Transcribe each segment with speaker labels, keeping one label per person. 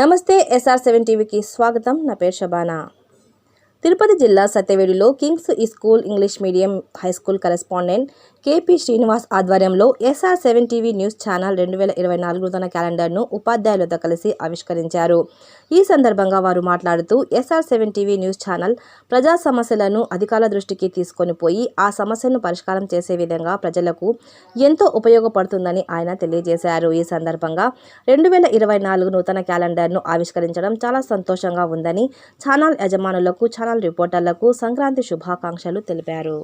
Speaker 1: నమస్తే SR seven టీవీకి స్వాగతం. నా పేరు షబానా తిరుపతి జిల్లా సత్యవేడిలో కింగ్స్ ఈ school English medium high school correspondent KP Srinivas ఆధ్వర్యంలో SR seven TV news channel రెండు వేల ఇరవై నాలుగు నూతన క్యాలెండర్ను ఉపాధ్యాయులతో కలిసి ఆవిష్కరించారు. ఈ సందర్భంగా వారు మాట్లాడుతూ SR seven TV news channel ప్రజా సమస్యలను అధికారుల దృష్టికి తీసుకొని పోయి ఆ సమస్యను పరిష్కారం చేసే విధంగా ప్రజలకు ఎంతో ఉపయోగపడుతుందని ఆయన తెలియజేశారు. ఈ సందర్భంగా రెండు వేల ఇరవై నాలుగు నూతన క్యాలెండర్ను ఆవిష్కరించడం చాలా సంతోషంగా ఉందని ఛానల్ యజమానులకు ఛానల్ రిపోర్టర్లకు సంక్రాంతి శుభాకాంక్షలు తెలిపారు.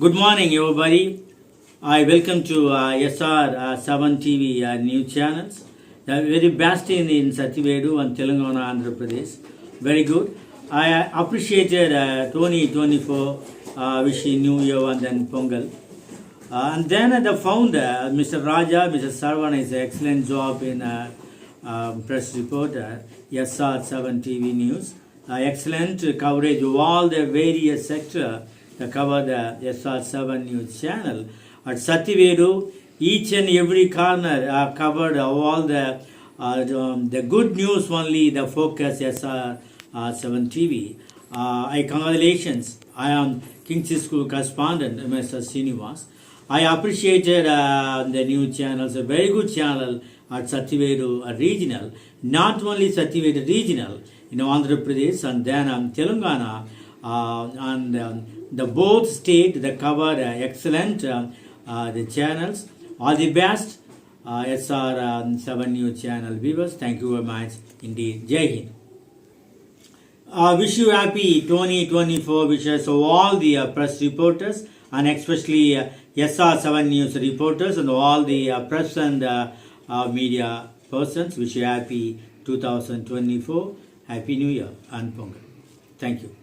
Speaker 2: Good morning, everybody. I welcome to uh, SR uh, 7 TV uh, news channels. The very best in, in Satyavedu and Telangana, Andhra Pradesh. Very good. I uh, appreciated uh, 2024 uh, wishing New Year and then Pongal. Uh, and then uh, the founder, Mr. Raja, Mr. Sarvana, is an excellent job in uh, um, press reporter, SR 7 TV News. Uh, excellent coverage of all the various sector that cover the SR 7 News channel. At Satyavedu, each and every corner are covered of all the uh, um, the good news only the focus SR uh, 7 TV. Uh, I congratulations. I am King's School correspondent, Mr. Srinivas. I appreciated uh, the new channels, a very good channel at Satyavedu uh, regional. Not only Satyavedu regional, you know, Andhra Pradesh and then um, Telangana uh, and um, the both state that cover uh, excellent uh, uh, the channels. All the best, uh, SR um, 7 News channel viewers. Thank you very much indeed. Jai Hind. I wish you happy 2024 wishes of all the uh, press reporters and especially uh, SR7 News reporters and all the uh, press and uh, uh, media persons. Wish you happy 2024. Happy New Year and Pongal. Thank you.